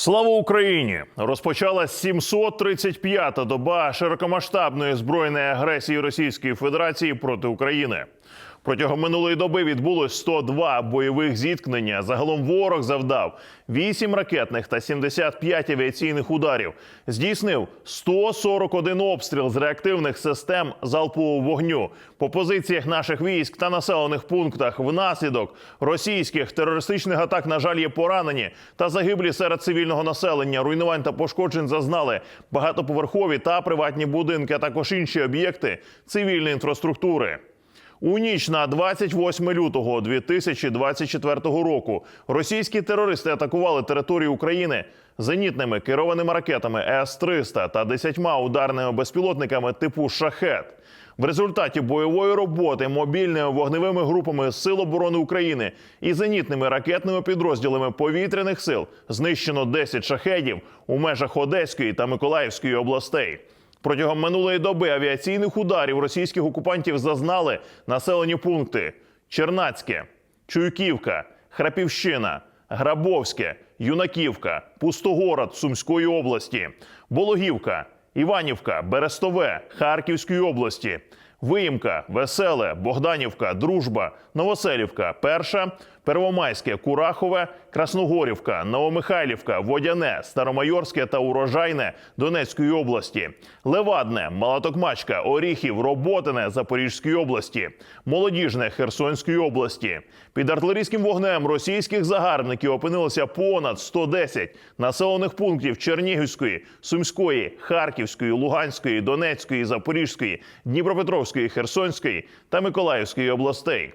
Слава Україні! Розпочалась 735-та доба широкомасштабної збройної агресії Російської Федерації проти України. Протягом минулої доби відбулось 102 бойових зіткнення. Загалом ворог завдав 8 ракетних та 75 авіаційних ударів. Здійснив 141 обстріл з реактивних систем залпового вогню по позиціях наших військ та населених пунктах. Внаслідок російських терористичних атак, на жаль, є поранені та загиблі серед цивільного населення. Руйнувань та пошкоджень зазнали багатоповерхові та приватні будинки, а також інші об'єкти цивільної інфраструктури. У ніч на 28 лютого 2024 року російські терористи атакували територію України зенітними керованими ракетами С-300 та 10 ударними безпілотниками типу «Шахет». В результаті бойової роботи мобільними вогневими групами Сил оборони України і зенітними ракетними підрозділами повітряних сил знищено 10 шахедів у межах Одеської та Миколаївської областей. Протягом минулої доби авіаційних ударів російських окупантів зазнали населені пункти: Чернацьке, Чуйківка, Храпівщина, Грабовське, Юнаківка, Пустогород Сумської області, Бологівка, Іванівка, Берестове Харківської області, Виїмка, Веселе, Богданівка, Дружба, Новоселівка, Перша, Первомайське, Курахове, Красногорівка, Новомихайлівка, Водяне, Старомайорське та Урожайне Донецької області, Левадне, Малатокмачка, Оріхів, Роботине Запорізької області, Молодіжне Херсонської області. Під артилерійським вогнем російських загарбників опинилося понад 110 населених пунктів Чернігівської, Сумської, Харківської, Луганської, Донецької, Запорізької, Дніпропетровської, Херсонської та Миколаївської областей.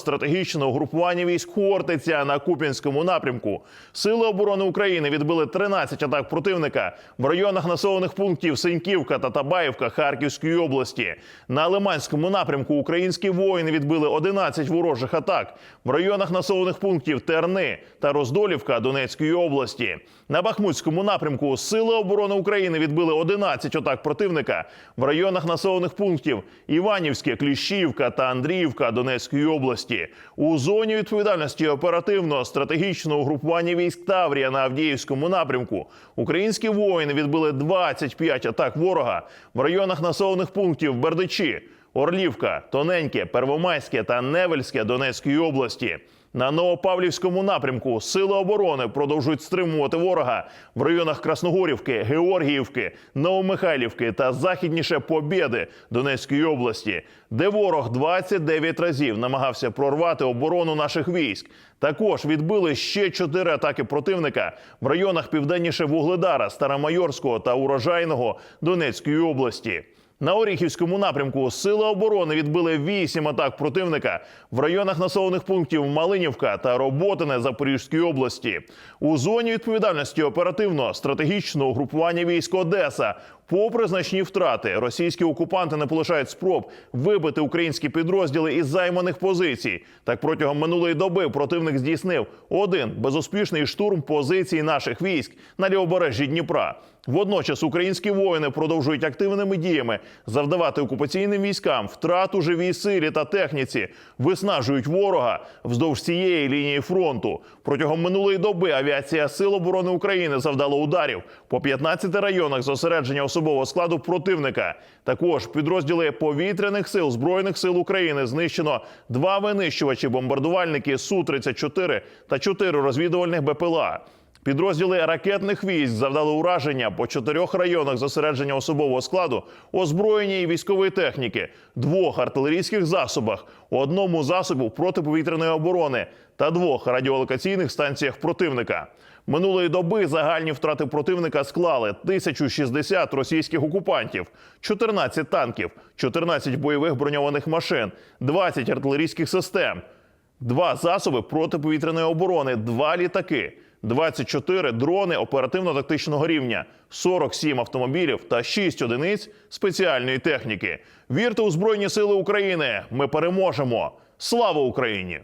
оперативно-стратегічного групування військ Хортиця на Куп'янському напрямку Сили оборони України відбили 13 атак противника в районах населених пунктів Синьківка та Табаївка Харківської області. На Лиманському напрямку українські воїни відбили 11 ворожих атак в районах населених пунктів Терни та Роздолівка Донецької області. На Бахмутському напрямку Сили оборони України відбили 11 атак противника в районах населених пунктів Іванівське, Кліщівка та Андріївка Донецької області. У зоні відповідальності оперативно-стратегічного угрупування військ Таврія на Авдіївському напрямку українські воїни відбили 25 атак ворога в районах населених пунктів Бердичі, Орлівка, Тоненьке, Первомайське та Невельське Донецької області. На Новопавлівському напрямку Сили оборони продовжують стримувати ворога в районах Красногорівки, Георгіївки, Новомихайлівки та західніше Побєди Донецької області, де ворог 29 разів намагався прорвати оборону наших військ. Також відбили ще чотири атаки противника в районах південніше Вугледара, Старомайорського та Урожайного Донецької області. На Оріхівському напрямку Сили оборони відбили вісім атак противника в районах населених пунктів Малинівка та Роботине Запорізької області. У зоні відповідальності оперативно-стратегічного групування військ Одеса. Попри значні втрати, російські окупанти не полишають спроб вибити українські підрозділи із займаних позицій. Так протягом минулої доби противник здійснив один безуспішний штурм позицій наших військ на лівобережжі Дніпра. Водночас українські воїни продовжують активними діями завдавати окупаційним військам втрат у живій силі та техніці, виснажують ворога вздовж цієї лінії фронту. Протягом минулої доби авіація Сил оборони України завдала ударів по 15 районах зосередження особового складу противника. Також підрозділи повітряних сил збройних сил України знищено два винищувачі бомбардувальники су 34 та чотири розвідувальних БПЛА. Підрозділи ракетних військ завдали ураження по чотирьох районах зосередження особового складу, озброєння і військової техніки, двох артилерійських засобах, одному засобу протиповітряної оборони та двох радіолокаційних станціях противника. Минулої доби загальні втрати противника склали 1060 російських окупантів, 14 танків, 14 бойових броньованих машин, 20 артилерійських систем, два засоби протиповітряної оборони, два літаки, 24 дрони оперативно-тактичного рівня, 47 автомобілів та 6 одиниць спеціальної техніки. Вірте у Збройні Сили України! Ми переможемо! Слава Україні!